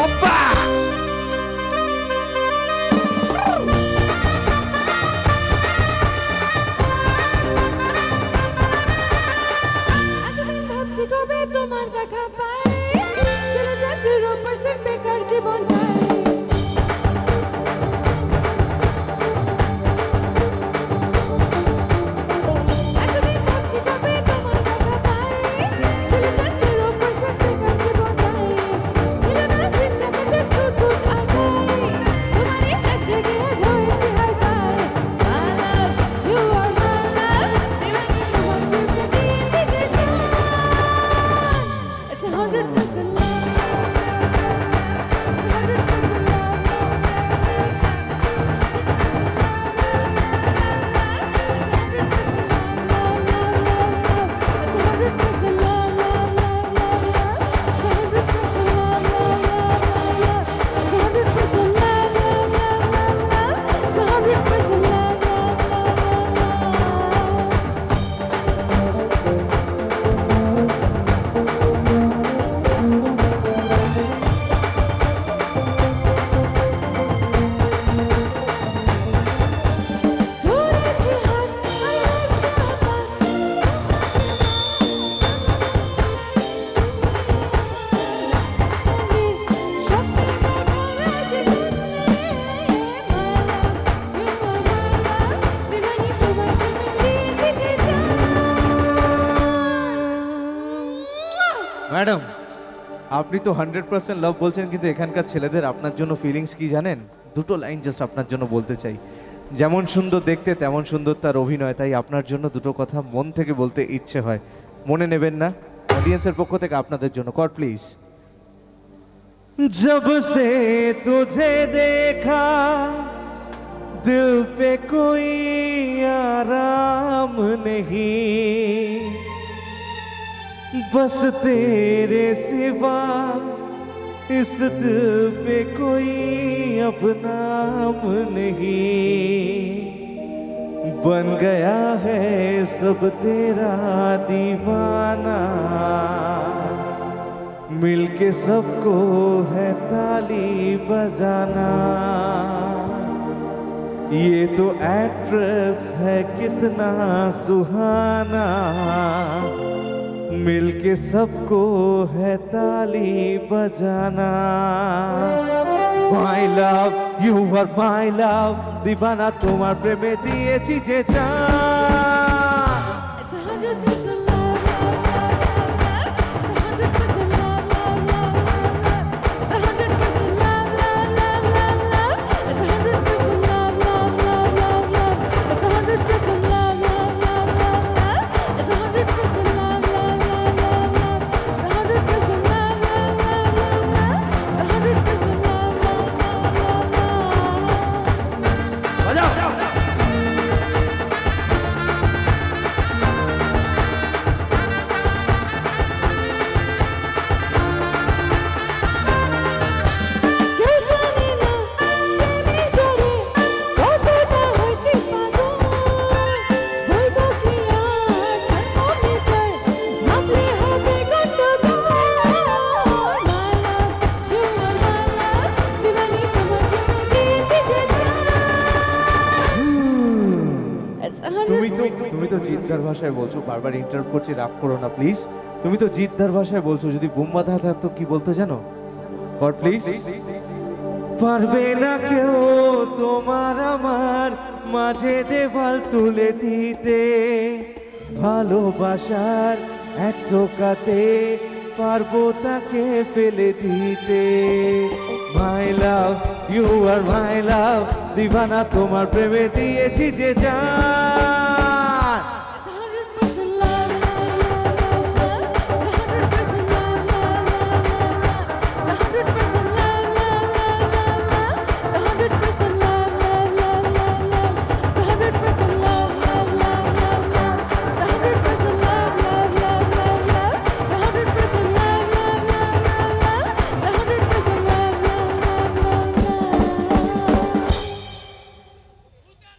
Bye. Madam আপনি তো hundred percent লাভ বলছেন কিন্তু এখানকার ছেলেদের আপনার জন্য ফিলিংস কি জানেন দুটো লাইন জাস্ট আপনার জন্য বলতে চাই যেমন সুন্দর দেখতে তেমন সুন্দর তার অভিনয় তাই আপনার জন্য দুটো কথা মন থেকে বলতে ইচ্ছে হয় মনে নেবেন না অডিয়েন্সের পক্ষ থেকে আপনাদের জন্য কর প্লিজ जब से तुझे देखा दिल पे कोई आराम नहीं बस तेरे सिवा इस दिल पे कोई अब नाम नहीं। बन गया है सब तेरा दीवाना। मिलके सबको है ताली बजाना। ये तो एक्ट्रेस है कितना सुहाना। मिलके सबको है ताली बजाना মাই লাভ ইউ আর মাই লাভ দিবানা তোমার প্রেমে দিয়েছি যে চান তো জিদ্দার ভাষায় বলছো, বারবার ইন্টারাপ্ট করছি, রাগ করো না প্লিজ তুমি তো জিদ্দার ভাষায় বলছো, যদি বুম বাধা থাকতো কি বলতো জানো? গড প্লিজ পারবে না কেউ তোমার আমার মাঝে দেওয়াল তুলে দিতে। ভালোবাসার এক টোকাতে পারব তাকে ফেলে দিতে। মাই লাভ ইউ আর মাই লাভ দিবানা, তোমার প্রেমে দিয়েছি যে জান